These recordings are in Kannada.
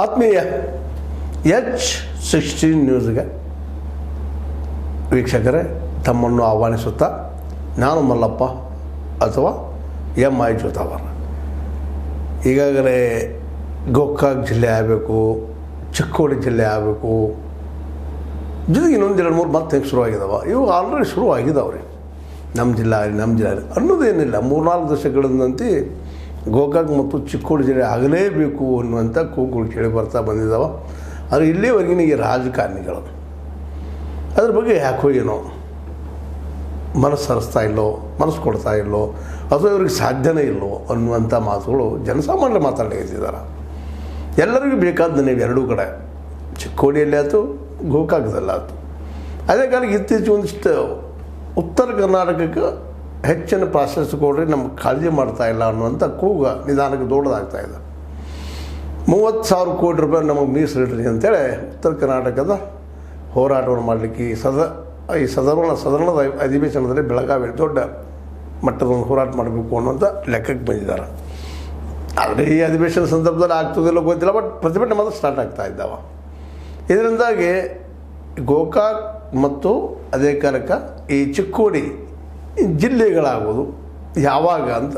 ಆತ್ಮೀಯ ಎಚ್ ಸಿಕ್ಸ್ಟೀನ್ ನ್ಯೂಸ್ಗೆ ವೀಕ್ಷಕರೇ, ತಮ್ಮನ್ನು ಆಹ್ವಾನಿಸುತ್ತಾ ನಾನು ಮಲ್ಲಪ್ಪ ಅಥವಾ ಎಂ ಐ ಜೋತಾವರ್ ಈಗಾಗಲೇ ಗೋಕಾಕ್ ಜಿಲ್ಲೆ ಆಗಬೇಕು, ಚಿಕ್ಕೋಡಿ ಜಿಲ್ಲೆ ಆಗಬೇಕು, ಜೊತೆಗೆ ಇನ್ನೊಂದು ಎರಡು ಮೂರು ಮತ್ತೆ ಶುರುವಾಗಿದ್ದಾವೆ ಇವು ಆಲ್ರೆಡಿ ಶುರು ರೀ ನಮ್ಮ ಜಿಲ್ಲೆ ಆಗಲಿ ನಮ್ಮ ಜಿಲ್ಲೆ ಆಗಲಿ ಅನ್ನೋದೇನಿಲ್ಲ. ಮೂರ್ನಾಲ್ಕು ದಶಕಗಳಿಂದಂತೆ ಗೋಕಾಕ್ ಮತ್ತು ಚಿಕ್ಕೋಡಿ ಜಿಲ್ಲೆ ಆಗಲೇಬೇಕು ಅನ್ನುವಂಥ ಕೂಗುಗಳು ಕೇಳಿ ಬರ್ತಾ ಬಂದಿದ್ದಾವೆ. ಆದರೆ ಇಲ್ಲಿವರೆಗಿನ ಈ ರಾಜಕಾರಣಿಗಳು. ಅದ್ರ ಬಗ್ಗೆ ಯಾಕೋ ಏನೋ ಮನಸ್ಸು ಹರಿಸ್ತಾ ಇಲ್ಲೋ, ಮನಸ್ಸು ಕೊಡ್ತಾ ಇಲ್ಲೋ, ಅಥವಾ ಇವ್ರಿಗೆ ಸಾಧ್ಯನೇ ಇಲ್ಲೋ ಅನ್ನುವಂಥ ಮಾತುಗಳು ಜನಸಾಮಾನ್ಯರು ಮಾತಾಡಲಿಕ್ಕಿದ್ದಾರೆ ಎಲ್ಲರಿಗೂ ಬೇಕಾದ ನೀವು ಎರಡೂ ಕಡೆ. ಚಿಕ್ಕೋಡಿಯಲ್ಲಿ ಆಯ್ತು ಗೋಕಾಕದಲ್ಲಾಯ್ತು ಅದೇ ಕಾಲಕ್ಕೆ ಇತ್ತೀಚೆಗೆ ಒಂದಿಷ್ಟು ಉತ್ತರ ಕರ್ನಾಟಕಕ್ಕೆ ಹೆಚ್ಚಿನ ಪ್ರಾಸೆಸ್ ಕೊಡ್ರಿ, ನಮ್ಗೆ ಕಾಳಜಿ ಮಾಡ್ತಾ ಇಲ್ಲ ಅನ್ನುವಂಥ ಕೂಗ ನಿಧಾನಕ್ಕೆ ದೊಡ್ಡದಾಗ್ತಾ ಇದೆ. ಮೂವತ್ತು ಸಾವಿರ ಕೋಟಿ ರೂಪಾಯಿ ನಮಗೆ ಮೀಸಲಿಡ್ರಿ ಅಂತೇಳಿ ಉತ್ತರ ಕರ್ನಾಟಕದ ಹೋರಾಟವನ್ನು ಮಾಡಲಿಕ್ಕೆ ಈ ಸದ, ಈ ಸದರ್ಣ ಸದರ್ಣದ ಅಧಿವೇಶನದಲ್ಲಿ ಬೆಳಗಾವಿ ದೊಡ್ಡ ಮಟ್ಟದೊಂದು ಹೋರಾಟ ಮಾಡಬೇಕು ಅನ್ನುವಂಥ ಲೆಕ್ಕಕ್ಕೆ ಬಂದಿದ್ದಾರೆ. ಆದರೆ ಈ ಅಧಿವೇಶನ ಸಂದರ್ಭದಲ್ಲಿ ಆಗ್ತದಿಲ್ಲ ಗೊತ್ತಿಲ್ಲ ಬಟ್ ಪ್ರತಿಭಟನೆ ಮಾತ್ರ ಸ್ಟಾರ್ಟ್ ಆಗ್ತಾ ಇದ್ದಾವೆ. ಇದರಿಂದಾಗಿ ಗೋಕಾಕ್ ಮತ್ತು ಅದೇ ಕಾರಕ ಈ ಚಿಕ್ಕೋಡಿ ಜಿಲ್ಲೆಗಳಾಗೋದು ಯಾವಾಗ ಅಂತ.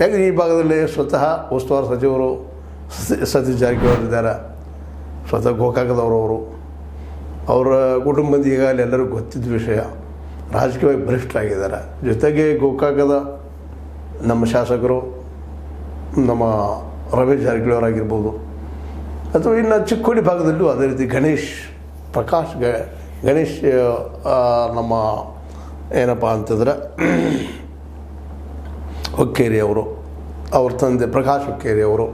ಯಾಕಂದ್ರೆ ಈ ಭಾಗದಲ್ಲಿ ಸ್ವತಃ ಉಸ್ತುವಾರಿ ಸಚಿವರು ಸತೀಶ್ ಜಾರಕಿಹೊಳಿ ಇದ್ದಾರೆ ಸ್ವತಃ ಗೋಕಾಕದವರು ಅವರು. ಕುಟುಂಬದ ಅಲ್ಲಿ ಎಲ್ಲರಿಗೂ ಗೊತ್ತಿದ್ದ ವಿಷಯ, ರಾಜಕೀಯವಾಗಿ ಬಲಿಷ್ಠರಾಗಿದ್ದಾರೆ. ಜೊತೆಗೆ ಗೋಕಾಕದ ನಮ್ಮ ಶಾಸಕರು, ನಮ್ಮ ರಮೇಶ್ ಜಾರಕಿಹೊಳಿ ಅವರಾಗಿರ್ಬೋದು. ಅಥವಾ ಇನ್ನು ಚಿಕ್ಕೋಡಿ ಭಾಗದಲ್ಲೂ ಅದೇ ರೀತಿ ಗಣೇಶ್, ಪ್ರಕಾಶ್, ಗಣೇಶ್ ನಮ್ಮ ಏನಪ್ಪ ಅಂತಂದ್ರೆ ಹೊಕ್ಕೇರಿ ಅವರು ತಂದೆ ಪ್ರಕಾಶ್ ಹೊಕ್ಕೇರಿ ಅವರು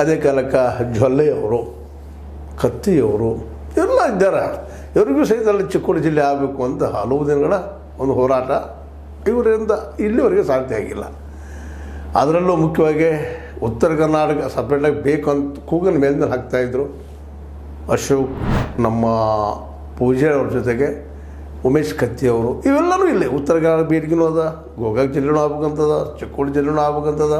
ಅದೇ ಕಾಲಕ್ಕೆ ಜೊಲ್ಲೆಯವರು, ಕತ್ತಿಯವರು, ಎಲ್ಲ ಇದ್ದಾರೆ. ಇವರಿಗೂ ಸಹಿತ ಅಲ್ಲಿ ಚಿಕ್ಕೋಡಿ ಜಿಲ್ಲೆ ಆಗಬೇಕು ಅಂತ ಹಲವು ದಿನಗಳ ಒಂದು ಹೋರಾಟ ಇವರಿಂದ ಇಲ್ಲಿವರೆಗೆ ಸಾಧ್ಯ ಆಗಿಲ್ಲ. ಅದರಲ್ಲೂ ಮುಖ್ಯವಾಗಿ ಉತ್ತರ ಕರ್ನಾಟಕ ಸಪ್ರೇಟಾಗಿ ಬೇಕು ಅಂತ ಕೂಗನ ಮೇಲಿಂದ ಹಾಕ್ತಾಯಿದ್ರು ಅಶೋಕ್ ನಮ್ಮ ಪೂಜೆ ಅವ್ರ ಜೊತೆಗೆ ಉಮೇಶ್ ಕತ್ತಿ ಅವರು ಇವೆಲ್ಲರೂ ಇಲ್ಲೇ. ಉತ್ತರ ಕನ್ನಡ ಬೇಡಿಕೆನೂ ಅದ ಗೋಕಾಕ್ ಜಿಲ್ಲೆನೂ ಆಗ್ಬೇಕಂತದ, ಚಿಕ್ಕೋಡಿ ಜಿಲ್ಲೆನೂ ಆಗ್ಬೇಕಂತದ.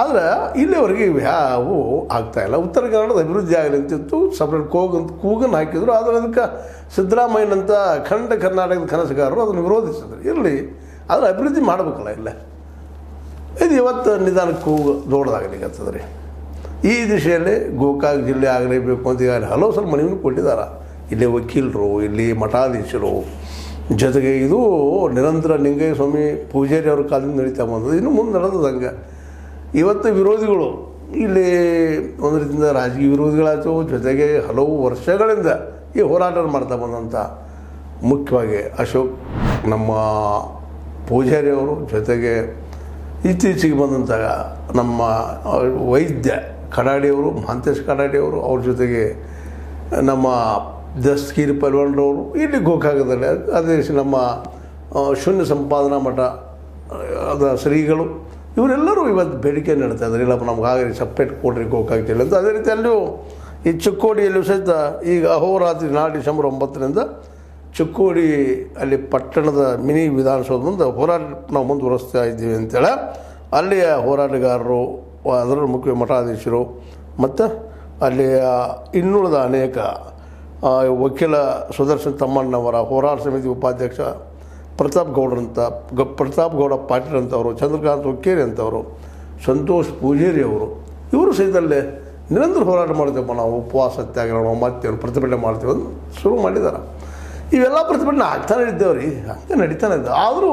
ಆದರೆ ಇಲ್ಲಿವರೆಗೆ ಯಾವು ಆಗ್ತಾಯಿಲ್ಲ ಉತ್ತರ ಕನ್ನಡದ ಅಭಿವೃದ್ಧಿ ಆಗಲಿ ಅಂತಿತ್ತು. ಸಪ್ರೇಟ್ ಕೂಗಂತ ಕೂಗನ್ನು ಹಾಕಿದ್ರು. ಆದರೆ ಅದಕ್ಕೆ ಸಿದ್ದರಾಮಯ್ಯನಂಥ ಖಂಡ ಕರ್ನಾಟಕದ ಕನಸುಗಾರರು ಅದನ್ನು ವಿರೋಧಿಸಿದ್ರು. ಇರಲಿ ಆದರೆ ಅಭಿವೃದ್ಧಿ ಮಾಡಬೇಕಲ್ಲ ಇಲ್ಲೇ. ಇದು ಇವತ್ತು ನಿಧಾನಕ್ಕೆ ಕೂಗು ದೊಡ್ಡದಾಗಲಿಕ್ಕೆ ರೀ ಈ ದಿಶೆಯಲ್ಲಿ ಗೋಕಾಕ್ ಜಿಲ್ಲೆ ಆಗಲೇಬೇಕು ಅಂತ ಈಗಾಗಲೇ ಹಲವು ಸಲ ಮನವಿನೂ ಕೊಟ್ಟಿದ್ದಾರೆ. ಇಲ್ಲಿ ವಕೀಲರು, ಇಲ್ಲಿ ಮಠಾಧೀಶರು. ಜೊತೆಗೆ ಇದು ನಿರಂತರ ನಿಂಗಯ್ಯ ಸ್ವಾಮಿ ಪೂಜಾರಿ ಅವ್ರ ಕಾಲದಿಂದ ನಡೀತಾ ಬಂದದ್ದು. ಇನ್ನು ಮುಂದೆ ನಡೆದದ ಹಂಗೆ. ಇವತ್ತು ವಿರೋಧಿಗಳು, ಇಲ್ಲಿ ಒಂದು ರೀತಿಯಿಂದ ರಾಜಕೀಯ ವಿರೋಧಿಗಳಾಯಿತು, ಜೊತೆಗೆ ಹಲವು ವರ್ಷಗಳಿಂದ ಈ ಹೋರಾಟ ಮಾಡ್ತಾ ಬಂದಂಥ ಮುಖ್ಯವಾಗಿ ಅಶೋಕ್, ನಮ್ಮ ಪೂಜಾರಿ ಅವರು, ಜೊತೆಗೆ ಇತ್ತೀಚೆಗೆ ಬಂದಂಥ ನಮ್ಮ ವೈದ್ಯ ಕಡಾಡಿಯವರು ಮಹಾಂತೇಶ್ ಕಡಾಡಿಯವರು ಅವ್ರ ಜೊತೆಗೆ ನಮ್ಮ ದಸ್ತಗೀರ್ ಪಲ್ವಣ್ರವರು ಇಲ್ಲಿ ಗೋಕಾಕದಲ್ಲಿ. ಅದೇ ನಮ್ಮ ಶೂನ್ಯ ಸಂಪಾದನಾ ಮಠ, ಅದ ಶ್ರೀಗಳು, ಇವರೆಲ್ಲರೂ ಇವತ್ತು ಬೇಡಿಕೆ ನಡೀತಾ ಇದ್ದಾರೆ. ಇಲ್ಲಪ್ಪ, ನಮ್ಗೆ ಆಗಲಿ ಸಪ್ರೇಟ್ ಕೊಡ್ರಿ ಗೋಕಾಕ್ ಇಲ್ಲ ಅಂತ. ಅದೇ ರೀತಿ ಅಲ್ಲಿಯೂ ಈ ಚಿಕ್ಕೋಡಿಯಲ್ಲೂ ಸಹಿತ ಈಗ ಅಹೋರಾತ್ರಿ ನಾಳೆ ಡಿಸೆಂಬರ್ ಒಂಬತ್ತರಿಂದ ಚಿಕ್ಕೋಡಿ ಅಲ್ಲಿ ಪಟ್ಟಣದ ಮಿನಿ ವಿಧಾನಸೌಧ ಮುಂದೆ ಹೋರಾಟ ನಾವು ಮುಂದುವರಿಸ್ತಾ ಇದ್ದೀವಿ ಅಂತೇಳಿ. ಅಲ್ಲಿಯ ಹೋರಾಟಗಾರರು, ಅದರ ಮುಖ್ಯ ಮಠಾಧೀಶರು, ಮತ್ತು ಅಲ್ಲಿಯ ಇನ್ನುಳಿದ ಅನೇಕ ವಕೀಲ ಸುದರ್ಶನ್ ತಮ್ಮಣ್ಣವರ ಹೋರಾಟ ಸಮಿತಿ ಉಪಾಧ್ಯಕ್ಷ ಪ್ರತಾಪ್ ಗೌಡ್ರಂತ ಗ, ಪ್ರತಾಪ್ ಗೌಡ ಪಾಟೀಲ್ ಅಂತವರು, ಚಂದ್ರಕಾಂತ್ ಹುಕ್ಕೇರಿ ಅಂತವರು, ಸಂತೋಷ್ ಪೂಜೇರಿ ಅವರು, ಇವರು ಸಹಿತಲ್ಲೇ ನಿರಂತರ ಹೋರಾಟ ಮಾಡ್ತೇವಪ್ಪ ನಾವು, ಉಪವಾಸ ಸತ್ಯಾಗ್ರಹ ಮತ್ತೇನು ಪ್ರತಿಭಟನೆ ಮಾಡ್ತೀವಿ ಅಂತ ಶುರು ಮಾಡಿದ್ದಾರೆ ಇವೆಲ್ಲ ಪ್ರತಿಭಟನೆ ಆಗ್ತಾನೆ ಇದ್ದೇವೆ ರೀ ಹಂಗೆ ನಡೀತಾನೆ ಇದ್ದ ಆದರೂ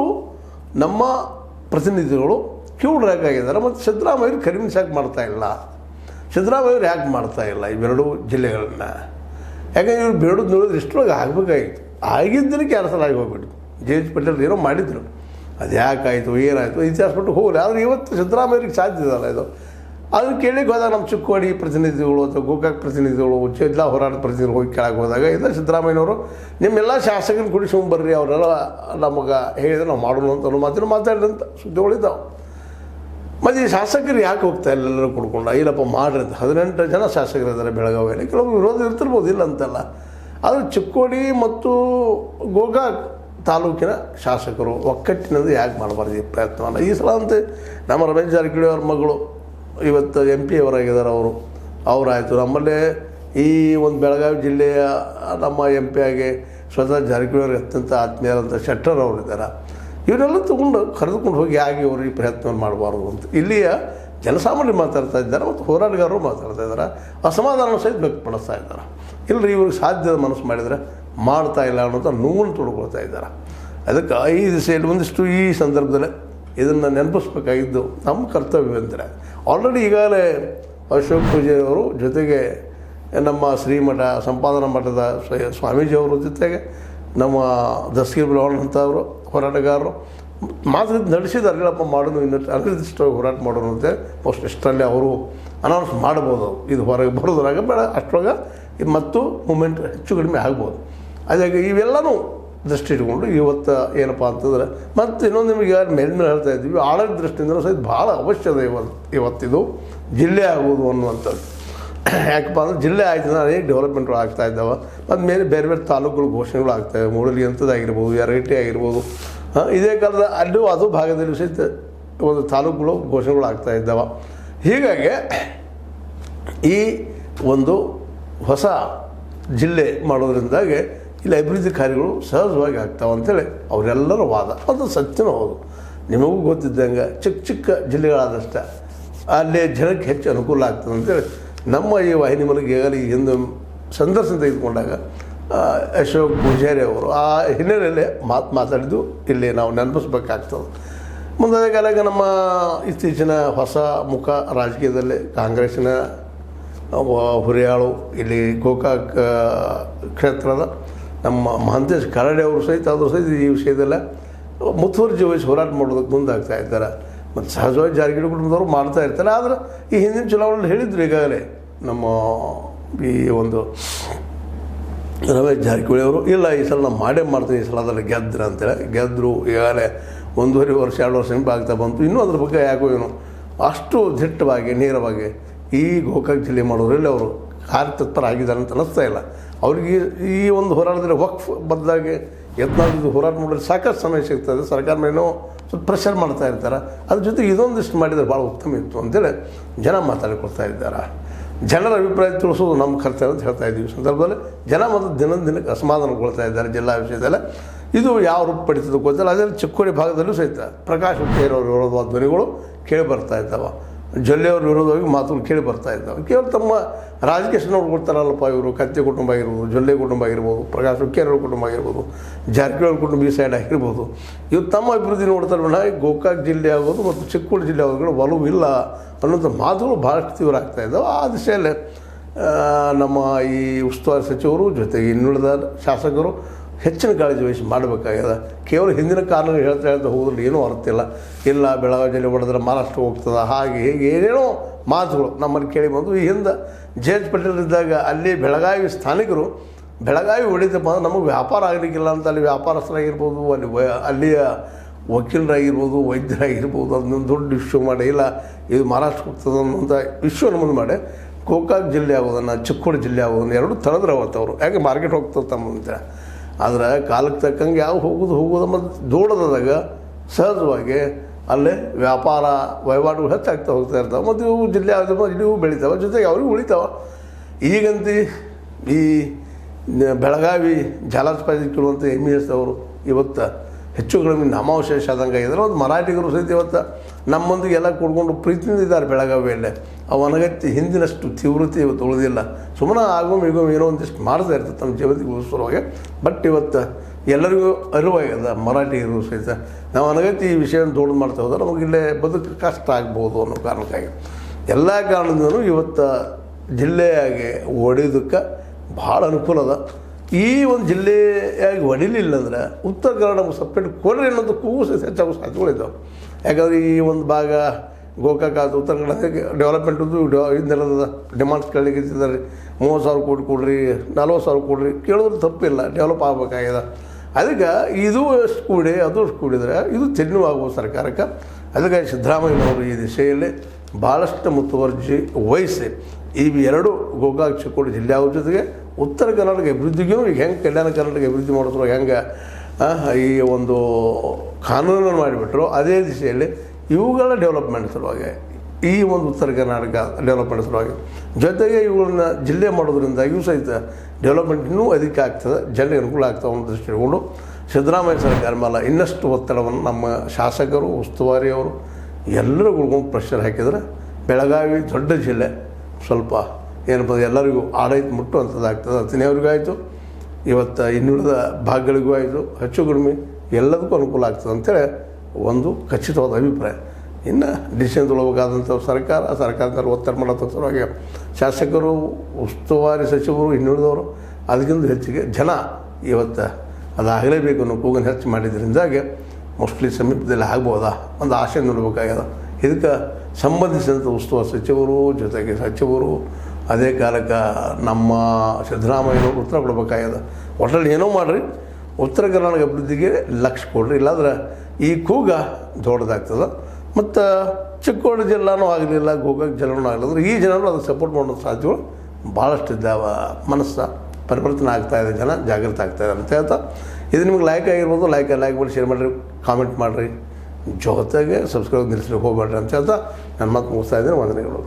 ನಮ್ಮ ಪ್ರತಿನಿಧಿಗಳು ಆಗಿದ್ದಾರೆ ಮತ್ತು ಸಿದ್ದರಾಮಯ್ಯರು ಕಡಿಮೆ ಸಾಕು ಮಾಡ್ತಾ ಇಲ್ಲ. ಸಿದ್ದರಾಮಯ್ಯರು ಯಾಕೆ ಮಾಡ್ತಾ ಇಲ್ಲ ಇವೆರಡು ಜಿಲ್ಲೆಗಳನ್ನ? ಯಾಕಂದ್ರೆ ಇವ್ರು ಬೇಡೋದು ನೋಡಿದ್ರೆ ಇಷ್ಟೊಳಗೆ ಆಗಬೇಕಾಗಿತ್ತು. ಆಗಿದ್ದರೆ ಕ್ಯಾನ್ಸಲ್ ಸಲ ಆಗಿ ಹೋಗ್ಬಿಟ್ಟು ಜೆ ಎಚ್ ಪಟೇಲ್ ಏನೋ ಮಾಡಿದ್ರು. ಅದು ಯಾಕಾಯಿತು, ಏನಾಯಿತು ಇತಿಹಾಸ ಬಿಟ್ಟು ಹೋಗಲಿ. ಆದರೆ ಇವತ್ತು ಸಿದ್ದರಾಮಯ್ಯರಿಗೆ ಸಾಧ್ಯ ಇದಲ್ಲ ಇದು. ಅದನ್ನು ಕೇಳಿಕ್ಕೆ ಹೋದಾಗ ನಮ್ಮ ಚಿಕ್ಕವಾಡಿ ಪ್ರತಿನಿಧಿಗಳು ಅಥವಾ ಗೋಕಾಕ್ ಪ್ರತಿನಿಧಿಗಳು, ಜಿಲ್ಲಾ ಹೋರಾಟ ಪ್ರತಿನಿಧಿಗಳು ಹೋಗಿ ಕೆಳಗೆ ಹೋದಾಗ ಇದು ಸಿದ್ದರಾಮಯ್ಯನವರು, ನಿಮ್ಮೆಲ್ಲ ಶಾಸಕರನ್ನ ಕುಡಿಸ್ಕೊಂಡು ಬರ್ರಿ ಅವರೆಲ್ಲ ನಮಗೆ ಹೇಳಿದ್ರೆ ನಾವು ಮಾಡೋಣ ಅಂತ ಮಾತಿನ ಮಾತಾಡಿದಂಥ ಸುದ್ದಿಗಳಿದ್ದಾವೆ ಮತ್ತು ಈ ಶಾಸಕರು ಯಾಕೆ ಹೋಗ್ತಾ ಇಲ್ಲ? ಎಲ್ಲರೂ ಕುಡ್ಕೊಂಡು ಇಲ್ಲಪ್ಪ ಮಾಡ್ರಿ ಅಂತ. ಹದಿನೆಂಟು ಜನ ಶಾಸಕರಿದ್ದಾರೆ ಬೆಳಗಾವಿಯಲ್ಲಿ. ಕೆಲವು ವಿರೋಧ ಇರ್ತಿರ್ಬೋದು, ಇಲ್ಲ ಅಂತಲ್ಲ. ಆದರೆ ಚಿಕ್ಕೋಡಿ ಮತ್ತು ಗೋಕಾಕ್ ತಾಲೂಕಿನ ಶಾಸಕರು ಒಕ್ಕಟ್ಟಿನಿಂದ ಯಾಕೆ ಮಾಡಬಾರ್ದು? ಈ ಪ್ರಯತ್ನವನ್ನು ಈ ಸಲ ಅಂತೆ ನಮ್ಮ ರಮೇಶ್ ಜಾರಕಿಹೊಳಿ ಅವ್ರ ಮಗಳು, ಇವತ್ತು ಎಂ ಪಿ ಅವರಾಗಿದ್ದಾರೆ ಅವರು. ಅವರಾಯಿತು. ನಮ್ಮಲ್ಲೇ ಈ ಒಂದು ಬೆಳಗಾವಿ ಜಿಲ್ಲೆಯ ನಮ್ಮ ಎಂ ಪಿ ಆಗಿ ಸ್ವತಃ ಜಾರಕಿಹೊಳಿ ಅತ್ಯಂತ ಆತ್ಮೀಯರಂಥ ಶೆಟ್ಟರ್ ಅವರಿದ್ದಾರೆ. ಇವರೆಲ್ಲ ತಗೊಂಡು ಕರೆದುಕೊಂಡು ಹೋಗಿ ಆಗಿ ಅವರು ಈ ಪ್ರಯತ್ನವನ್ನು ಮಾಡಬಾರ್ದು ಅಂತ. ಇಲ್ಲಿಯ ಜನಸಾಮಾನ್ಯ ಮಾತಾಡ್ತಾ ಇದ್ದಾರೆ ಮತ್ತು ಹೋರಾಟಗಾರರು ಮಾತಾಡ್ತಾ ಇದ್ದಾರೆ. ಅಸಮಾಧಾನ ಸಹಿತ ವ್ಯಕ್ತಪಡಿಸ್ತಾ ಇದ್ದಾರೆ. ಇಲ್ಲರಿ ಇವ್ರಿಗೆ ಸಾಧ್ಯದ ಮನಸ್ಸು ಮಾಡಿದರೆ ಮಾಡ್ತಾ ಇಲ್ಲ ಅನ್ನೋದು ನೋವನ್ನು ತೊಡ್ಕೊಳ್ತಾ ಇದ್ದಾರೆ. ಅದಕ್ಕೆ ಐದು ದಿಸೆಯಲ್ಲಿ ಒಂದಿಷ್ಟು ಈ ಸಂದರ್ಭದಲ್ಲಿ ಇದನ್ನು ನೆನಪಿಸ್ಬೇಕಾಗಿದ್ದು ನಮ್ಮ ಕರ್ತವ್ಯ ಅಂದರೆ ಆಲ್ರೆಡಿ ಈಗಾಗಲೇ ಅಶೋಕ್ ಪೂಜೆಯವರು ಜೊತೆಗೆ ನಮ್ಮ ಶ್ರೀಮಠ ಸಂಪಾದನಾ ಮಠದ ಸ್ವಾಮೀಜಿಯವರ ಜೊತೆಗೆ ನಮ್ಮ ದಸ್ಗಿರ್ ಬಿಲವಣ್ಣ ಅಂತವರು, ಹೋರಾಟಗಾರರು, ಮಾತು ನಡೆಸಿದ್ದಾರೆ ಇಲ್ಲಪ್ಪ ಮಾಡೋದು ಇನ್ನು ಅನಿರ್ದಿಷ್ಟ ಹೋರಾಟ ಮಾಡೋರು ಅಂತ. ಪೋಸ್ಟ್ ಇಷ್ಟರಲ್ಲಿ ಅವರು ಅನೌನ್ಸ್ ಮಾಡ್ಬೋದು ಇದು ಹೊರಗೆ ಬರೋದ್ರಾಗ ಬೇಡ, ಅಷ್ಟೊಳಗೆ ಮತ್ತು ಮೂಮೆಂಟ್ ಹೆಚ್ಚು ಕಡಿಮೆ ಆಗ್ಬೋದು. ಅದಾಗಿ ಇವೆಲ್ಲನೂ ದೃಷ್ಟಿ ಇಟ್ಕೊಂಡು ಇವತ್ತು ಏನಪ್ಪ ಅಂತಂದ್ರೆ, ಮತ್ತು ಇನ್ನೊಂದು ನಿಮಗೆ ಮೇಲ್ಮೇಲೆ ಹೇಳ್ತಾ ಇದ್ದೀವಿ, ಆಡಳಿತ ದೃಷ್ಟಿಯಿಂದ ಸಹಿತ ಭಾಳ ಅವಶ್ಯದ ಇವತ್ತು ಇವತ್ತಿದು. ಜಿಲ್ಲೆ ಆಗುವುದು ಅನ್ನುವಂಥದ್ದು. ಯಾಕಪ್ಪ ಅಂದ್ರೆ ಜಿಲ್ಲೆ ಆಯ್ತು ಅಂದ್ರೆ ಅನೇಕ ಡೆವಲಪ್ಮೆಂಟ್ಗಳು ಆಗ್ತಾ ಇದ್ದಾವೆ. ಮತ್ತು ಮೇಲೆ ಬೇರೆ ಬೇರೆ ತಾಲೂಕುಗಳು ಘೋಷಣೆಗಳು ಆಗ್ತಾಯಿವೆ ಮೂಡಲಿ ಅಂಥದ್ದಾಗಿರ್ಬೋದು ಯರಗಟ್ಟಿ ಆಗಿರ್ಬೋದು. ಇದೇ ಕಾಲದ ಅಲ್ಲೂ ಅದು ಭಾಗದಲ್ಲಿ ಸಹಿತ ಒಂದು ತಾಲೂಕುಗಳು ಘೋಷಣೆಗಳು ಆಗ್ತಾ ಇದ್ದಾವೆ. ಹೀಗಾಗಿ ಈ ಒಂದು ಹೊಸ ಜಿಲ್ಲೆ ಮಾಡೋದ್ರಿಂದಾಗಿ ಇಲ್ಲಿ ಅಭಿವೃದ್ಧಿ ಕಾರ್ಯಗಳು ಸಹಜವಾಗಿ ಆಗ್ತಾವೆ ಅಂತೇಳಿ ಅವರೆಲ್ಲರ ವಾದ. ಅದು ಸತ್ಯನೂ ಹೌದು. ನಿಮಗೂ ಗೊತ್ತಿದ್ದಂಗೆ ಚಿಕ್ಕ ಚಿಕ್ಕ ಜಿಲ್ಲೆಗಳಾದಷ್ಟೇ. ಅಲ್ಲಿ ಜನಕ್ಕೆ ಹೆಚ್ಚು ಅನುಕೂಲ ಆಗ್ತದೆ ಅಂತೇಳಿ ನಮ್ಮ ಈ ವಾಹಿನಿ ಮೂಲಕ ಈಗಾಗಲೇ ಹಿಂದೆ ಸಂದರ್ಶನ ತೆಗೆದುಕೊಂಡಾಗ ಅಶೋಕ್ ಪೂಜಾರಿ ಅವರು ಆ ಹಿನ್ನೆಲೆಯಲ್ಲಿ ಮಾತು ಮಾತಾಡಿದ್ದು, ಇಲ್ಲಿ ನಾವು ನೆನಪಿಸ್ಬೇಕಾಗ್ತದೆ. ಮುಂದಾದ ಕಾಲಕ್ಕೆ ನಮ್ಮ ಇತ್ತೀಚಿನ ಹೊಸ ಮುಖ ರಾಜಕೀಯದಲ್ಲಿ ಕಾಂಗ್ರೆಸ್ಸಿನ ಹುರಿಯಾಳು, ಇಲ್ಲಿ ಗೋಕಾಕ್ ಕ್ಷೇತ್ರದ ನಮ್ಮ ಮಹಂತೇಶ್ ಕರಡೆ ಅವರು ಸಹಿತ ಅದ್ರ ಸಹಿತ ಈ ವಿಷಯದಲ್ಲ ಮುತುವರ್ಜಿ ವಹಿಸಿ ಹೋರಾಟ ಮಾಡೋದಕ್ಕೆ ಮುಂದಾಗ್ತಾ ಇದ್ದಾರೆ. ಮತ್ತು ಸಹಜವಾಗಿ ಜಾರಕಿಹೊಳಿ ಕುಟುಂಬದವರು ಮಾಡ್ತಾ ಇರ್ತಾರೆ. ಆದರೆ ಈ ಹಿಂದಿನ ಚುನಾವಣೆಯಲ್ಲಿ ಹೇಳಿದ್ರು ಈಗಾಗಲೇ ನಮ್ಮ ಈ ಒಂದು ರಮೇಶ್ ಜಾರಕಿಹೊಳಿ ಅವರು, ಇಲ್ಲ, ಈ ಸಲ ನಾನು ಮಾಡೇ ಮಾಡ್ತೀನಿ, ಈ ಸಲ ಅದರಲ್ಲಿ ಗೆದ್ದ್ರೆ ಅಂತೇಳಿ. ಗೆದ್ದರು ಈಗಾಗಲೇ ಒಂದೂವರೆ ವರ್ಷ, ಎರಡು ವರ್ಷ ಆಗ್ತಾ ಬಂತು. ಇನ್ನೂ ಅದ್ರ ಬಗ್ಗೆ ಯಾಕೋ ಏನು ಅಷ್ಟು ದಿಟ್ಟವಾಗಿ, ನೇರವಾಗಿ ಈ ಗೋಕಾಕ್ ಜಿಲ್ಲೆ ಮಾಡೋರಲ್ಲಿ ಅವರು ಕಾರ್ಯತತ್ಪರಾಗಿದ್ದಾರೆ ಅಂತ ಅನ್ನಿಸ್ತಾ ಇಲ್ಲ. ಅವ್ರಿಗೆ ಈ ಒಂದು ಹೋರಾಟದಲ್ಲಿ ವಕ್ಫ್ ಬದಲಾಗಿ ಯತ್ನಾಗಿದ್ದು ಹೋರಾಟ ಮಾಡಿದ್ರೆ ಸಾಕಷ್ಟು ಸಮಯ ಸಿಗ್ತದೆ. ಸರ್ಕಾರ ಮೇಲೂ ಸ್ವಲ್ಪ ಪ್ರೆಷರ್ ಮಾಡ್ತಾ ಇರ್ತಾರೆ. ಅದ್ರ ಜೊತೆಗೆ ಇದೊಂದಿಷ್ಟು ಮಾಡಿದರೆ ಭಾಳ ಉತ್ತಮ ಇತ್ತು ಅಂತೇಳಿ ಜನ ಮಾತಾಡಿಕೊಳ್ತಾ ಇದ್ದಾರೆ. ಜನರ ಅಭಿಪ್ರಾಯ ತಿಳಿಸೋದು ನಮ್ಮ ಕರ್ತವ್ಯ ಅಂತ ಹೇಳ್ತಾ ಇದ್ದೀವಿ. ಸಂದರ್ಭದಲ್ಲಿ ಜನ ಮತ್ತು ದಿನದ ದಿನಕ್ಕೆ ಅಸಮಾಧಾನಗೊಳ್ತಾ ಇದ್ದಾರೆ ಜಿಲ್ಲಾ ವಿಷಯದಲ್ಲಿ. ಇದು ಯಾವ ರೂಪ ಪಡಿತದ ಗೊತ್ತಿಲ್ಲ. ಅದರಲ್ಲಿ ಚಿಕ್ಕೋಡಿ ಭಾಗದಲ್ಲೂ ಸಹಿತ ಪ್ರಕಾಶ್ ಹುಕ್ಕೇರವ್ರ ವಿರೋಧವಾದ ಧ್ವನಿಗಳು ಕೇಳಿ ಬರ್ತಾ ಇದ್ದಾವೆ. ಜೊಲ್ಲೆಯವ್ರ ವಿರೋಧವಾಗಿ ಮಾತುಗಳು ಕೇಳಿ ಬರ್ತಾ ಇದ್ದಾವೆ. ಕೇವಲ ತಮ್ಮ ರಾಜಕೀಯ ನೋಡ್ಕೊಡ್ತಾರಲ್ಲಪ್ಪ ಇವರು, ಕತ್ತೆ ಕುಟುಂಬ ಆಗಿರ್ಬೋದು, ಜೊಲ್ಲೆ ಕುಟುಂಬ ಆಗಿರ್ಬೋದು, ಪ್ರಕಾಶ್ ಹುಕ್ಕೇರವ್ರ ಕುಟುಂಬ ಆಗಿರ್ಬೋದು, ಜಾರಕಿಹೊಳಿ ಕುಟುಂಬ ಈ ಸೈಡ್ ಆಗಿರ್ಬೋದು. ಇವ್ರು ತಮ್ಮ ಅಭಿವೃದ್ಧಿ ನೋಡ್ತಾರೆ ಗೋಕಾಕ್ ಜಿಲ್ಲೆ ಆಗೋದು ಮತ್ತು ಚಿಕ್ಕೋಡಿ ಜಿಲ್ಲೆ ಆಗೋದು ಒಲವು ಇಲ್ಲ ಅನ್ನೋಂಥ ಮಾತುಗಳು ಭಾಳಷ್ಟು ತೀವ್ರ ಆಗ್ತಾ ಇದ್ದಾವೆ. ಆ ದಿಶೆಯಲ್ಲಿ ನಮ್ಮ ಈ ಉಸ್ತುವಾರಿ ಸಚಿವರು ಜೊತೆಗೆ ಇನ್ನುಳಿದ ಶಾಸಕರು ಹೆಚ್ಚಿನ ಕಾಳಜಿ ವಹಿಸಿ ಮಾಡಬೇಕಾಗ್ಯದ. ಕೇವಲ ಹಿಂದಿನ ಕಾರಣ ಹೇಳ್ತಾ ಹೇಳ್ತಾ ಹೋದ್ರೆ ಏನೂ ಅರ್ಥ ಇಲ್ಲ. ಇಲ್ಲ ಬೆಳಗಾವಿ ಜಿಲ್ಲೆ ಹೊಡೆದ್ರೆ ಮಹಾರಾಷ್ಟ್ರ ಹೋಗ್ತದೆ, ಹಾಗೆ ಹೀಗೆ ಏನೇನೋ ಮಾತುಗಳು ನಮ್ಮಲ್ಲಿ ಕೇಳಿ ಬಂದು. ಈ ಹಿಂದೆ ಜೆ ಎಚ್ ಇದ್ದಾಗ ಅಲ್ಲಿ ಬೆಳಗಾವಿ ಸ್ಥಾನಿಕರು, ಬೆಳಗಾವಿ ಹೊಡಿತಪ್ಪ ಅಂದ್ರೆ ನಮಗೆ ವ್ಯಾಪಾರ ಆಗಲಿಕ್ಕಿಲ್ಲ ಅಂತ ಅಲ್ಲಿ ವ್ಯಾಪಾರಸ್ಥರಾಗಿರ್ಬೋದು, ಅಲ್ಲಿ ಅಲ್ಲಿಯ ವಕೀಲರಾಗಿರ್ಬೋದು, ವೈದ್ಯರಾಗಿರ್ಬೋದು, ಅದನ್ನ ದೊಡ್ಡ ಇಶ್ಯೂ ಮಾಡಿ, ಇಲ್ಲ, ಇದು ಮಹಾರಾಷ್ಟ್ರ ಹೋಗ್ತದೆ ಅನ್ನೋಂಥ ಇಶ್ಯೂನ ಮುಂದೆ ಮಾಡಿ. ಗೋಕಾಕ್ ಜಿಲ್ಲೆ ಆಗೋದನ್ನು, ಚಿಕ್ಕೋಡಿ ಜಿಲ್ಲೆ ಆಗೋದನ್ನು ಎರಡು ತಳೆದ್ರೆ ಅವತ್ತವರು ಯಾಕೆ ಮಾರ್ಕೆಟ್ ಹೋಗ್ತದೆ ತಮ್ಮ ಅಂತೇಳಿ ಆದರೆ ಕಾಲಕ್ಕೆ ತಕ್ಕಂಗೆ ಯಾವ ಹೋಗೋದು ಹೋಗೋದು ಮತ್ತು ದೂಡದಾಗ ಸಹಜವಾಗಿ ಅಲ್ಲೇ ವ್ಯಾಪಾರ, ವಹಿವಾಟುಗಳು ಹೆಚ್ಚಾಗ್ತಾ ಹೋಗ್ತಾ ಇರ್ತಾವೆ. ಮತ್ತು ಇವು ಜಿಲ್ಲೆ ಆದ ಇವು ಬೆಳಿತಾವೆ. ಜೊತೆಗೆ ಅವ್ರಿಗೆ ಉಳಿತಾವೆ. ಈಗಂತೂ ಈ ಬೆಳಗಾವಿ ಜಾಲಾಸ್ಪದ ಕೇಳುವಂಥ ಎಂ ಎಸ್ ಅವರು ಇವತ್ತು ಹೆಚ್ಚು ಕಡಿಮೆ ನಾಮಾವಶೇಷ ಆದಂಗೆ ಆಗಿದ್ದಾರೆ. ಒಂದು ಮರಾಠಿಗರು ಸಹಿತ ಇವತ್ತು ನಮ್ಮೊಂದಿಗೆ ಎಲ್ಲ ಕೂಡ್ಕೊಂಡು ಪ್ರೀತಿಯಿಂದ ಇದ್ದಾರೆ ಬೆಳಗಾವಿಯಲ್ಲೇ. ಅವು ಅನಗತ್ಯ ಹಿಂದಿನಷ್ಟು ತೀವ್ರತೆ ಇವತ್ತು ಉಳಿದಿಲ್ಲ. ಸುಮ್ಮನೆ ಆಗೋ ಈಗೋ ಏನೋ ಒಂದಿಷ್ಟು ಮಾಡ್ತಾ ಇರ್ತದೆ ತಮ್ಮ ಜೀವನಕ್ಕೆ ಉಳಿಸುವಾಗ ಬಟ್ ಇವತ್ತು ಎಲ್ಲರಿಗೂ ಅರಿವಾಗ್ಯದ ಇರೋ ಸಹಿತ. ನಾವು ಅನಗತ್ಯ ಈ ವಿಷಯವನ್ನು ದೊಡ್ಡದು ಮಾಡ್ತಾ ಹೋದ್ರೆ ನಮಗೆ ಇಲ್ಲೇ ಬದುಕು ಕಷ್ಟ ಆಗ್ಬೋದು ಅನ್ನೋ ಕಾರಣಕ್ಕಾಗಿ. ಎಲ್ಲ ಕಾರಣದಿಂದಲೂ ಇವತ್ತು ಜಿಲ್ಲೆಯಾಗಿ ಒಡೆಯೋದಕ್ಕೆ ಭಾಳ ಅನುಕೂಲ ಅದ. ಈ ಒಂದು ಜಿಲ್ಲೆಯಾಗಿ ಒಡಿಲಿಲ್ಲ ಅಂದ್ರೆ ಉತ್ತರ ನಮಗೆ ಸಪ್ರೇಟ್ ಕೊಡ್ರಿ ಅನ್ನೋದು ಕೂಸ ಹೆಚ್ಚಾಗೋ ಸಾಧ್ಯತೆಗಳಿದ್ದಾವೆ ಯಾಕಂದ್ರೆ ಈ ಒಂದು ಭಾಗ ಗೋಕಾಕ್ ಅದು ಉತ್ತರ ಕನ್ನಡಕ್ಕೆ ಡೆವಲಪ್ಮೆಂಟದ್ದು ಇದನ್ನೆಲ್ಲ ಡಿಮಾಂಡ್ಸ್ ಕೇಳಲಿಕ್ಕೆ ಇದ್ದಾರೆ ಮೂವತ್ತು ಸಾವಿರ ಕೋಟಿ ಕೊಡ್ರಿ, ನಲ್ವತ್ತು ಸಾವಿರ ಕೊಡ್ರಿ. ಕೇಳೋದು ತಪ್ಪಿಲ್ಲ ಡೆವಲಪ್ ಆಗಬೇಕಾಗಿದೆ. ಅದಕ್ಕೆ ಇದು ಎಷ್ಟು ಕೂಡಿ, ಅದು ಕೂಡಿದರೆ ಇದು ತೆನ್ನುವಾಗುವ ಸರ್ಕಾರಕ್ಕೆ. ಅದಕ್ಕೆ ಸಿದ್ದರಾಮಯ್ಯನವರು ಈ ದಿಶೆಯಲ್ಲಿ ಭಾಳಷ್ಟು ಮುತುವರ್ಜಿ ವಹಿಸಿ, ಈ ಎರಡು ಗೋಕಾಕ, ಚಿಕ್ಕೋಡಿ ಜಿಲ್ಲೆ ಅವ್ರ ಜೊತೆಗೆ ಉತ್ತರ ಕರ್ನಾಟಕ ಅಭಿವೃದ್ಧಿಗೂ ಈಗ ಹೆಂಗೆ, ಕಲ್ಯಾಣ ಕರ್ನಾಟಕ ಅಭಿವೃದ್ಧಿ ಮಾಡಿದ್ರು ಹೆಂಗೆ ಈ ಒಂದು ಕಾನೂನನ್ನು ಮಾಡಿಬಿಟ್ರು. ಅದೇ ದಿಶೆಯಲ್ಲಿ ಇವುಗಳ ಡೆವಲಪ್ಮೆಂಟ್ ಸಲುವಾಗಿ, ಈ ಒಂದು ಉತ್ತರ ಕರ್ನಾಟಕ ಡೆವಲಪ್ಮೆಂಟ್ ಸಲುವಾಗಿ, ಜೊತೆಗೆ ಇವುಗಳನ್ನ ಜಿಲ್ಲೆ ಮಾಡೋದ್ರಿಂದ ಇವು ಸಹಿತ ಡೆವಲಪ್ಮೆಂಟ್ ಇನ್ನೂ ಅಧಿಕ ಆಗ್ತದೆ, ಜನರಿಗೆ ಅನುಕೂಲ ಆಗ್ತದೆ ಅನ್ನೋ ದೃಷ್ಟಿ ಇಟ್ಕೊಂಡು ಸಿದ್ದರಾಮಯ್ಯ ಸರ್ಕಾರ ಮೇಲೆ ಇನ್ನಷ್ಟು ಒತ್ತಡವನ್ನು ನಮ್ಮ ಶಾಸಕರು ಉಸ್ತುವಾರಿಯವರು ಎಲ್ಲರೂ ಗುಳ್ಕೊಂಡು ಪ್ರೆಷರ್ ಹಾಕಿದ್ರೆ ಬೆಳಗಾವಿ ದೊಡ್ಡ ಜಿಲ್ಲೆ ಸ್ವಲ್ಪ ಏನಪ್ಪ ಎಲ್ಲರಿಗೂ ಆಡಳಿತ ಮುಟ್ಟುವಂಥದ್ದಾಗ್ತದೆ ಅತಿನಿಯವ್ರಿಗೂ ಆಯಿತು. ಇವತ್ತು ಇನ್ನುಳಿದ ಭಾಗಗಳಿಗೂ ಆಯಿತು, ಹೆಚ್ಚು ಕಡಿಮೆ ಎಲ್ಲದಕ್ಕೂ ಅನುಕೂಲ ಆಗ್ತದೆ ಅಂತೇಳಿ ಒಂದು ಖಚಿತವಾದ ಅಭಿಪ್ರಾಯ. ಇನ್ನು ಡಿಸಿಷನ್ ತೊಗೊಳ್ಬೇಕಾದಂಥ ಸರ್ಕಾರ, ಸರ್ಕಾರದ ಒತ್ತಡ ಮಾಡೋ ಸಲುವಾಗಿ ಶಾಸಕರು, ಉಸ್ತುವಾರಿ ಸಚಿವರು, ಇನ್ನುಳಿದವರು ಅದಕ್ಕಿಂತ ಹೆಚ್ಚಿಗೆ ಜನ ಇವತ್ತು ಅದಾಗಲೇಬೇಕು ಅನ್ನೋ ಕೂಗನ್ನು ಹೆಚ್ಚು ಮಾಡಿದ್ರಿಂದಾಗಿ ಮೋಸ್ಟ್ಲಿ ಸಮೀಪದಲ್ಲಿ ಆಗ್ಬೋದಾ ಒಂದು ಆಶೆ ನೋಡಬೇಕಾಗ್ಯದ. ಇದಕ್ಕೆ ಸಂಬಂಧಿಸಿದಂಥ ಉಸ್ತುವಾರಿ ಸಚಿವರು, ಜೊತೆಗೆ ಸಚಿವರು ಅದೇ ಕಾಲಕ್ಕೆ ನಮ್ಮ ಸಿದ್ದರಾಮಯ್ಯನವರು ಉತ್ತರ ಕೊಡಬೇಕಾಗ್ಯದ. ಒಟ್ಟಲ್ಲಿ ಏನೋ ಮಾಡಿರಿ, ಉತ್ತರ ಕರ್ನಾಟಕ ಅಭಿವೃದ್ಧಿಗೆ ಲಕ್ಷ್ಯ ಕೊಡ್ರಿ, ಇಲ್ಲಾಂದ್ರೆ ಈ ಕೂಗ ದೊಡ್ಡದಾಗ್ತದೆ. ಮತ್ತು ಚಿಕ್ಕೋಡಿ ಜಿಲ್ಲಾನೂ ಆಗಲಿಲ್ಲ ಗೋಕಾಕ್ ಜಿಲ್ಲಾನೂ ಆಗಲಿಲ್ಲ ಈ ಜನರು ಅದಕ್ಕೆ ಸಪೋರ್ಟ್ ಮಾಡೋ ಸಾಧ್ಯಗಳು ಭಾಳಷ್ಟು ಇದ್ದಾವ. ಮನಸ್ಸು ಪರಿವರ್ತನೆ ಆಗ್ತಾ ಇದೆ, ಜನ ಜಾಗೃತ ಆಗ್ತಾಯಿದೆ ಅಂತ ಹೇಳ್ತಾ. ಇದು ನಿಮ್ಗೆ ಲೈಕ್ ಆಗಿರ್ಬೋದು ಲೈಕ್ ಲೈಕ್ ಮಾಡಿ ಶೇರ್ ಮಾಡಿರಿ ಕಾಮೆಂಟ್ ಮಾಡಿರಿ. ಜೊತೆಗೆ ಸಬ್ಸ್ಕ್ರೈಬ್ ನಿಲ್ಲಿಸ್ಲಿಕ್ಕೆ ಹೋಗ್ಬೇಡ್ರಿ ಅಂತ ಹೇಳ್ತಾ. ನನ್ನ ಮಾತು ಮುಗಿಸ್ತಾ ಇದ್ದೀನಿ, ವಂದನೆಗಳು.